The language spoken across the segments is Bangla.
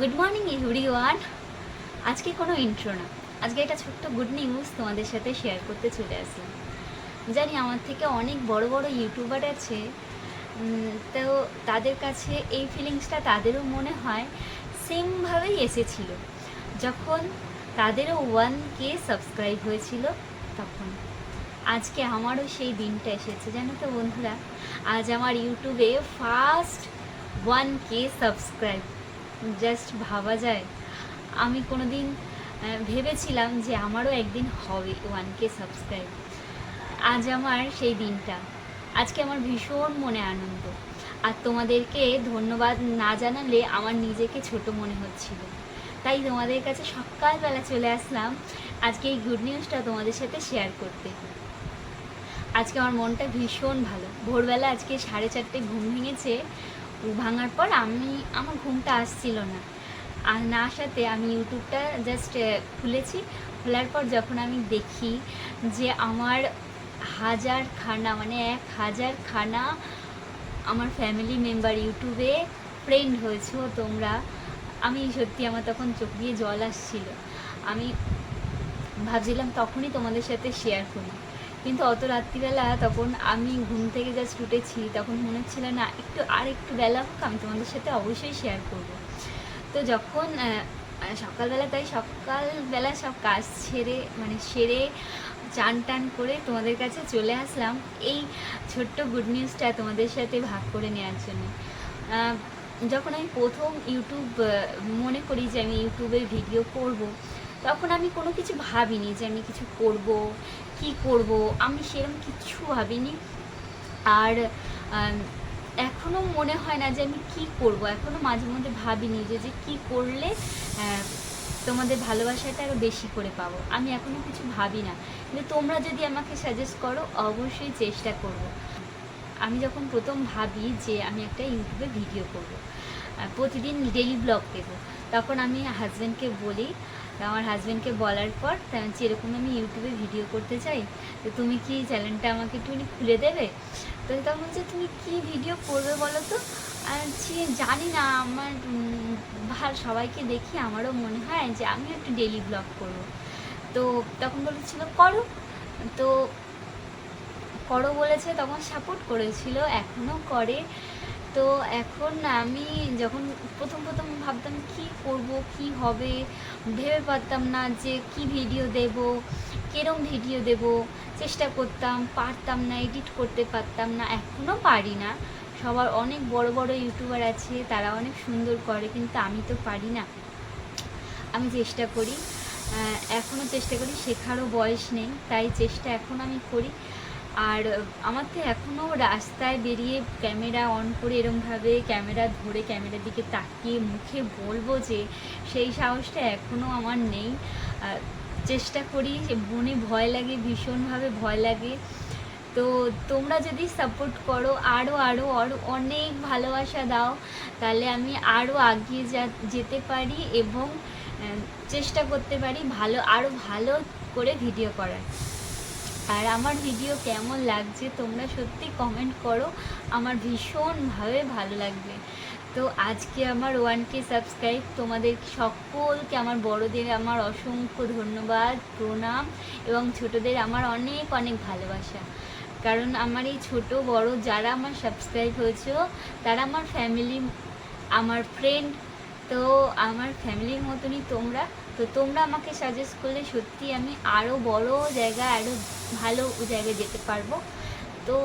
গুড মর্নিং এভরিওয়ান আজকে কোনো ইন্ট্রো না। আজকে একটা ছোট্ট গুড নিউজ তোমাদের সাথে শেয়ার করতে চলে আসলাম। জানি আমার থেকে অনেক বড় বড় ইউটিউবার আছে। তো তাদের কাছে এই ফিলিংসটা তাদেরও মনে হয় সেমভাবেই এসেছিল। যখন তাদেরও ওয়ান কে সাবস্ক্রাইব হয়েছিল, তখন। আজকে আমারও সেই দিনটা এসেছে, জানো তো বন্ধুরা? আজ আমার ইউটিউবে ফার্স্ট ওয়ান কে সাবস্ক্রাইব জাস্ট ভাবা যায়। আমি কোনো দিন ভেবেছিলাম যে আমারও একদিন হবে ওয়ান কে সাবস্ক্রাইব আজ আমার সেই দিনটা। আজকে আমার ভীষণ মনে আনন্দ। আর তোমাদেরকে ধন্যবাদ না জানালে আমার নিজেকে ছোট মনে হচ্ছিল। তাই তোমাদের কাছে সকালবেলা চলে আসলাম। আজকে এই গুড নিউজটা তোমাদের সাথে শেয়ার করতে। আজকে আমার মনটা ভীষণ ভালো। ভোরবেলা আজকে সাড়ে চারটে ঘুম ভেঙেছে। ভাঙার পর আমি, আমার ঘুমটা আসছিল না। আর না আসাতে আমি ইউটিউবটা জাস্ট খুলেছি। খোলার পর যখন আমি দেখি যে আমার হাজার খানা মানে এক হাজার খানা আমার ফ্যামিলি মেম্বার ইউটিউবে ফ্রেন্ড হয়েছো তোমরা, আমি সত্যি আমার তখন চোখ দিয়ে জল আসছিল। আমি ভাবছিলাম তখনই তোমাদের সাথে শেয়ার করি। কিন্তু অত রাত্রিবেলা তখন আমি ঘুম থেকে জাস্ট উঠেছি, তখন মনে হচ্ছিল না, একটু আর একটু বেলা হোক, আমি তোমাদের সাথে অবশ্যই শেয়ার করব। তো যখন সকালবেলা তাই সকালবেলা সব কাজ ছেড়ে মানে সেরে চান টান করে তোমাদের কাছে চলে আসলাম এই ছোট্ট গুড নিউজটা তোমাদের সাথে ভাগ করে নেওয়ার জন্য। যখন আমি প্রথম ইউটিউব মনে করি যে আমি ইউটিউবে ভিডিও করব, তখন আমি কোনো কিছু ভাবিনি যে আমি কিছু করব কি করব? আমি সেরকম কিছু ভাবিনি। আর আম, এখনও মনে হয় না যে আমি কি করব। এখনও মাঝে মধ্যে ভাবিনি যে যে কি করলে তোমাদের ভালোবাসাটা আরও বেশি করে পাবো। আমি এখনও কিছু ভাবি না। কিন্তু তোমরা যদি আমাকে সাজেস্ট করো অবশ্যই চেষ্টা করব। আমি যখন প্রথম ভাবি যে আমি একটা ইউটিউবে ভিডিও করব প্রতিদিন ডেলি ব্লগ দেবো তখন আমি হাজব্যান্ডকে বলি আমার হাজব্যান্ডকে বলার পর যে এরকম আমি ইউটিউবে ভিডিও করতে চাই, তো তুমি কি চ্যানেলটা আমাকে একটুখানি খুলে দেবে? তো তখন বলছে, তুমি কি ভিডিও করবে বলো তো? আর জানি না, আমার ভালো সবাইকে দেখি, আমারও মনে হয় যে আমি একটু ডেলি ব্লগ করব। তো তখন বলেছিল, করো। তো করো বলেছে, তখন সাপোর্ট করেছিল এখনও করে। তো এখন আমি যখন প্রথম প্রথম ভাবতাম কি করব, কি হবে, ভেবে পারতাম না যে কি ভিডিও দেব, কিরম ভিডিও দেব। চেষ্টা করতাম, পারতাম না এডিট করতে পারতাম না এখনও পারি না। সবার অনেক বড় বড় ইউটিউবার আছে, তারা অনেক সুন্দর করে, কিন্তু আমি তো পারি না। আমি চেষ্টা করি এখনও চেষ্টা করি, শেখারও বয়স নেই, তাই চেষ্টা এখন আমি করি। আর আমার তো এখনও রাস্তায় বেরিয়ে ক্যামেরা অন করে এরমভাবে ক্যামেরা ধরে ক্যামেরার দিকে তাকিয়ে মুখে বলব যে সেই সাহসটা এখনও আমার নেই। চেষ্টা করি মনে ভয় লাগে, ভীষণভাবে ভয় লাগে। তো তোমরা যদি সাপোর্ট করো আরও আরও আরও অনেক ভালোবাসা দাও, তাহলে আমি আরও এগিয়ে যা, যেতে পারি এবং চেষ্টা করতে পারি ভালো আরও ভালো করে ভিডিও করার। আর আমার ভিডিও কেমন লাগছে তোমরা সত্যি কমেন্ট করো। আমার ভীষণভাবে ভালো লাগবে। তো আজকে আমার ওয়ান কে সাবস্ক্রাইব তোমাদের সকলকে আমার বড়দের আমার অসংখ্য ধন্যবাদ, প্রণাম এবং ছোটদের আমার অনেক অনেক ভালোবাসা। কারণ আমার এই ছোট, বড় যারা আমার সাবস্ক্রাইব হয়েছে, তারা আমার ফ্যামিলি আমার ফ্রেন্ড তো আমার ফ্যামিলির মতনই তোমরা তো তোমরা আমাকে সাজেস্ট করলে সত্যি আমি আরও বড় জায়গায় আরও ভালো জায়গায় যেতে পারব। তো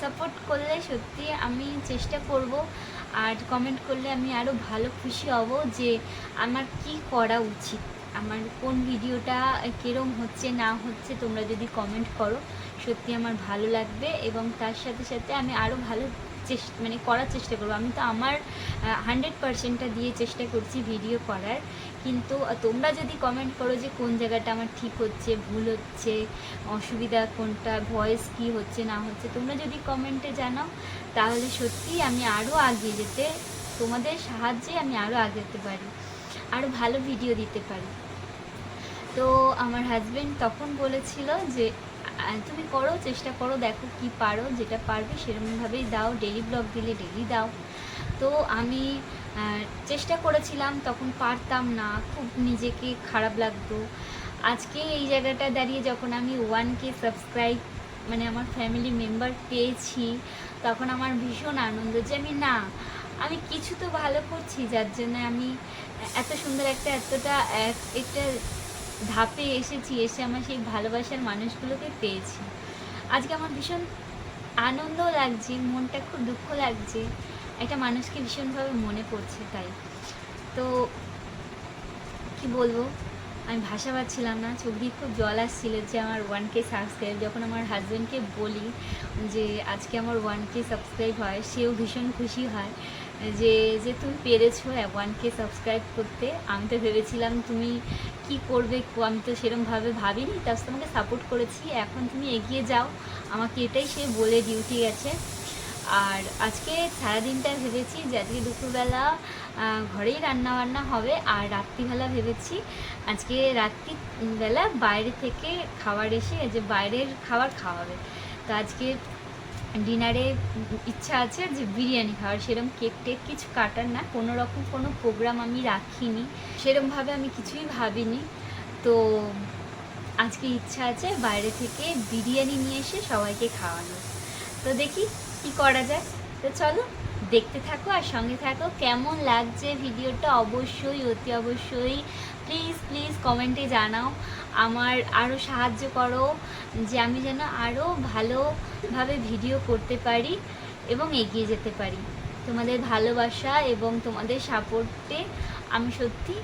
সাপোর্ট করলে সত্যি আমি চেষ্টা করব আর কমেন্ট করলে আমি আরও ভালো খুশি হব যে আমার কি করা উচিত। আমার কোন ভিডিওটা কীরম হচ্ছে, না হচ্ছে তোমরা যদি কমেন্ট করো, সত্যি আমার ভালো লাগবে এবং তার সাথে সাথে আমি আরও ভালো চেষ্টা মানে করার চেষ্টা করব। আমি তো আমার হান্ড্রেড পার্সেন্টটা দিয়ে চেষ্টা করছি ভিডিও করার। কিন্তু তোমরা যদি কমেন্ট করো যে কোন জায়গাটা আমার ঠিক হচ্ছে, ভুল হচ্ছে, অসুবিধা কোনটা ভয়েস কি হচ্ছে, না হচ্ছে, তোমরা যদি কমেন্টে জানাও, তাহলে সত্যিই আমি আরও আগিয়ে যেতে, তোমাদের সাহায্যে আমি আরও আগেতে পারি আরও ভালো ভিডিও দিতে পারি। তো আমার হাজব্যান্ড তখন বলেছিল যে তুমি করো, চেষ্টা করো, দেখো কি পারো, যেটা পারবে সেরকমভাবেই দাও ডেলি ব্লগ দিলে ডেলি দাও। তো আমি চেষ্টা করেছিলাম, তখন পারতাম না, খুব নিজেকে খারাপ লাগতো। আজকে এই জায়গাটা দাঁড়িয়ে যখন আমি ওয়ান কে সাবস্ক্রাইব মানে আমার ফ্যামিলি মেম্বার পেয়েছি, তখন আমার ভীষণ আনন্দ যে আমি না, আমি কিছু তো ভালো করছি, যার জন্য আমি এত সুন্দর একটা, এতটা এক- একটা ধাপে এসেছি, এসে আমার সেই ভালোবাসার মানুষগুলোকে পেয়েছি। আজকে আমার ভীষণ আনন্দও লাগছে, মনটা খুব দুঃখ লাগছে। একটা মানুষকে ভীষণভাবে মনে পড়ছে তাই। তো কি বলব? আমি ভাষা পাচ্ছিলাম না চোখ দিয়ে খুব জল আসছিল যে আমার ওয়ান কে সাবস্ক্রাইব যখন আমার হাজব্যান্ডকে বলি যে আজকে আমার ওয়ান কে সাবস্ক্রাইব হয়, সেও ভীষণ খুশি হয় যে যে তুমি পেরেছ ওয়ান কে সাবস্ক্রাইব করতে। আমি তো ভেবেছিলাম তুমি কি করবে আমি তো সেরকমভাবে ভাবিনি, তার সাথে তোমাকে সাপোর্ট করেছি। এখন তুমি এগিয়ে যাও, আমাকে এটাই সে বলে ডিউটি গেছে। আর আজকে সারাদিনটা ভেবেছি যে আজকে দুপুরবেলা ঘরেই রান্না বান্না হবে আর রাত্রিবেলা ভেবেছি আজকে রাত্রিবেলা বাইরে থেকে খাবার এসে যে বাইরের খাবার খাওয়াবে। তো আজকে ডিনারে ইচ্ছা আছে যে বিরিয়ানি খাওয়ার সেরকম কেক টেক কিছু কাটার না কোনো রকম কোনো প্রোগ্রাম আমি রাখিনি সেরকমভাবে আমি কিছুই ভাবিনি। তো আজকে ইচ্ছা আছে বাইরে থেকে বিরিয়ানি নিয়ে এসে সবাইকে খাওয়ানো তো দেখি কি করা যায়? তো চলো, দেখতে থাকো আর সঙ্গে থাকো। কেমন লাগছে ভিডিওটা? অবশ্যই, অতি অবশ্যই। প্লিজ প্লিজ কমেন্টে জানাও। আমার আরও সাহায্য করো যে আমি যেন আরও ভালোভাবে ভিডিও করতে পারি এবং এগিয়ে যেতে পারি। তোমাদের ভালোবাসা এবং তোমাদের সাপোর্টে আমি সত্যি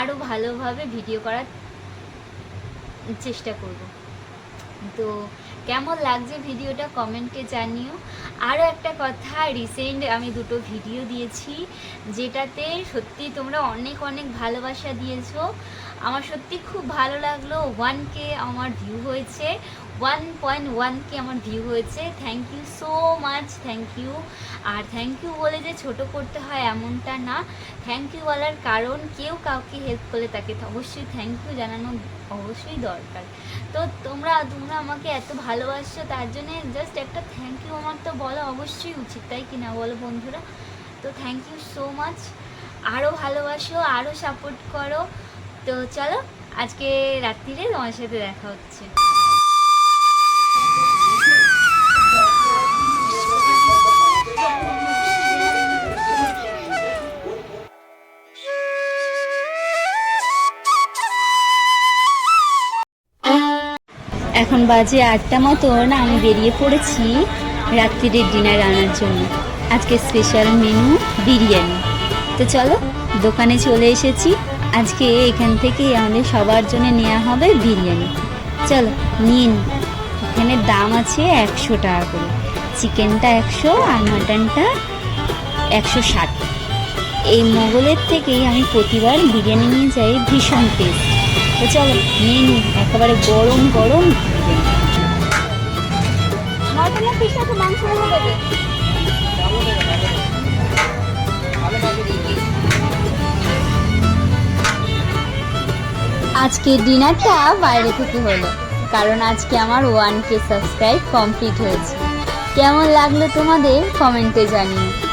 আরও ভালোভাবে ভিডিও করার চেষ্টা করব। তো কেমন লাগছে ভিডিওটা কমেন্টে জানিও। আরও একটা কথা রিসেন্ট আমি দুটো ভিডিও দিয়েছি, যেটাতে সত্যি তোমরা অনেক অনেক ভালোবাসা দিয়েছ। আমার সত্যি খুব ভালো লাগল। ওয়ান কে আমার ভিউ হয়েছে। ওয়ান পয়েন্ট ওয়ান কে আমার ভিউ হয়েছে। Thank you so much thank you R thank you বলে যে ছোট করতে হয় এমনটা না। থ্যাংক ইউ বলার কারণ কেউ কাউকে হেল্প করলে তাকে অবশ্যই থ্যাংক ইউ জানানো অবশ্যই দরকার। তো তোমরা তোমরা আমাকে এত ভালোবাসছো, তার জন্য জাস্ট একটা থ্যাংক ইউ আমার তো বলা অবশ্যই উচিত, তাই কি না বলো বন্ধুরা? তো থ্যাংক ইউ সো মাচ আরও ভালোবাসো আরও সাপোর্ট করো। তো চলো, আজকে রাত্রিরে তোমার সাথে দেখা হচ্ছে। বাজে আটটা মতন আমি বেরিয়ে পড়েছি রাত্রিরের ডিনার আনার জন্য। আজকে স্পেশাল মেনু বিরিয়ানি। তো চলো, দোকানে চলে এসেছি। আজকে এখান থেকে আমাদের সবার জন্য নেওয়া হবে বিরিয়ানি। চলো নিন এখানে দাম আছে একশো টাকা করে। চিকেনটা একশো আর মাটনটা একশো ষাট। এই মোগলের থেকেই আমি প্রতিবার বিরিয়ানি নিয়ে যাই ভীষণ টেস্ট তো চলো, নিয়ে নিই একেবারে গরম গরম আজকে ডিনারটা বাইরে থেকে হলো, কারণ আজকে আমার ওয়ান কে সাবস্ক্রাইব কমপ্লিট হয়েছে। কেমন লাগল তোমাদের কমেন্টে জানিও।